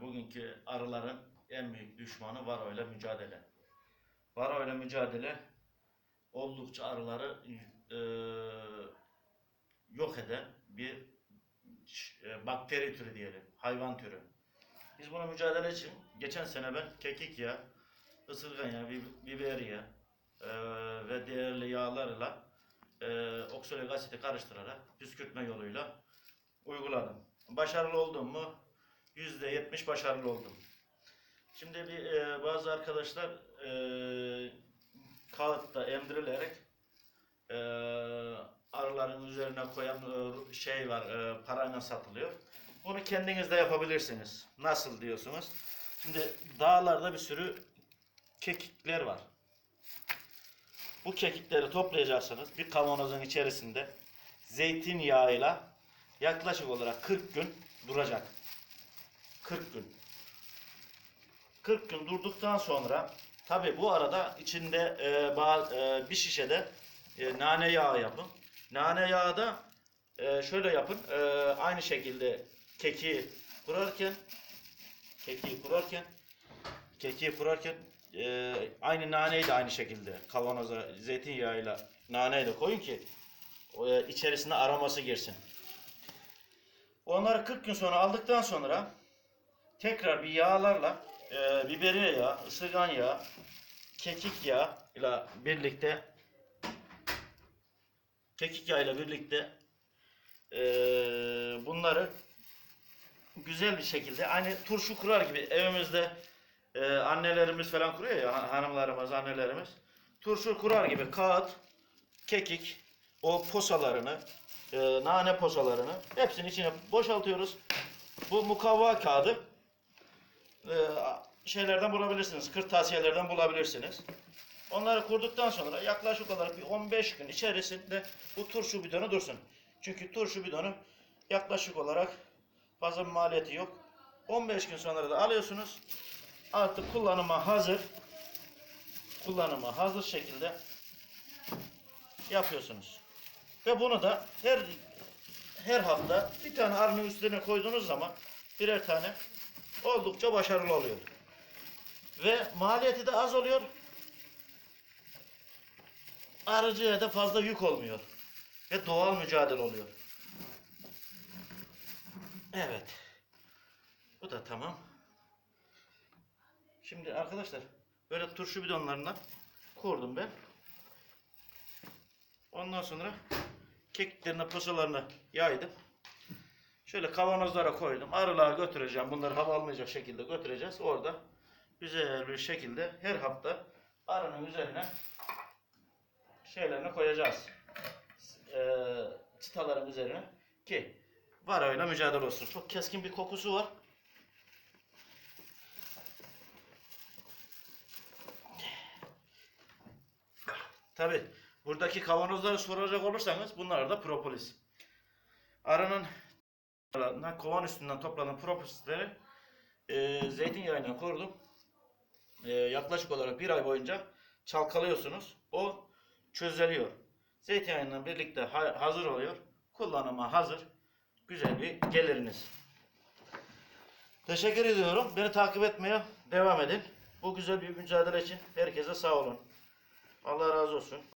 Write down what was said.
bugünkü arıların en büyük düşmanı varo ile mücadele. Varo ile mücadele oldukça arıları e, yok eden bir e, bakteri türü diyelim, hayvan türü. Biz buna mücadele için geçen sene ben kekik yağı, ısırgan yağı, bib- biber yağı e, ve değerli yağlarla e, oksaloik asiti karıştırarak püskürtme yoluyla uyguladım. Başarılı oldum mu? %70 başarılı oldum. Şimdi bir e, bazı arkadaşlar e, kağıtta emdirilerek e, arıların üzerine koyan e, şey var, e, parayla satılıyor. Bunu kendiniz de yapabilirsiniz. Nasıl diyorsunuz? Şimdi dağlarda bir sürü kekikler var. Bu kekikleri toplayacaksınız. Bir kavanozun içerisinde zeytinyağıyla yaklaşık olarak 40 gün duracak. 40 gün. 40 gün durduktan sonra tabi bu arada içinde e, ba- e, bir şişede e, nane yağı yapın. Nane yağı da e, şöyle yapın. E, aynı şekilde keki kurarken keki kurarken keki kurarken e, aynı naneyi de aynı şekilde kavanoza zeytinyağıyla naneyi de koyun ki e, içerisine aroması girsin. Onları 40 gün sonra aldıktan sonra tekrar bir yağlarla e, biberiye yağı, ısırgan yağı, kekik yağı ile birlikte kekik yağı ile birlikte e, bunları güzel bir şekilde aynı turşu kurar gibi evimizde e, annelerimiz falan kuruyor ya han- hanımlarımız, annelerimiz turşu kurar gibi kağıt, kekik, o posalarını, e, nane posalarını hepsini içine boşaltıyoruz. Bu mukavva kağıdı e, şeylerden bulabilirsiniz. Kırtasiyelerden bulabilirsiniz. Onları kurduktan sonra yaklaşık olarak bir 15 gün içerisinde bu turşu bidonu dursun. Çünkü turşu bidonu yaklaşık olarak fazla bir maliyeti yok. 15 gün sonra da alıyorsunuz. Artık kullanıma hazır kullanıma hazır şekilde yapıyorsunuz. Ve bunu da her her hafta bir tane arının üstüne koyduğunuz zaman birer tane oldukça başarılı oluyor. Ve maliyeti de az oluyor. Arıcıya da fazla yük olmuyor. Ve doğal mücadele oluyor. Evet. Bu da tamam. Şimdi arkadaşlar böyle turşu bidonlarından kurdum ben. Ondan sonra kekiklerine posalarını yaydım. Şöyle kavanozlara koydum. Arılığa götüreceğim. Bunları hava almayacak şekilde götüreceğiz. Orada güzel bir şekilde her hafta arının üzerine şeylerini koyacağız. Ee, çıtaların üzerine ki var öyle mücadele olsun. Çok keskin bir kokusu var. Tabi buradaki kavanozları soracak olursanız bunlar da propolis. Arının aralarından, kovan üstünden toplanan propolisleri e, zeytinyağıyla korudum. E, yaklaşık olarak bir ay boyunca çalkalıyorsunuz. O çözeliyor. Zeytinyağıyla birlikte ha- hazır oluyor. Kullanıma hazır. Güzel bir geliriniz. Teşekkür ediyorum. Beni takip etmeye devam edin. Bu güzel bir mücadele için herkese sağ olun. Allah razı olsun.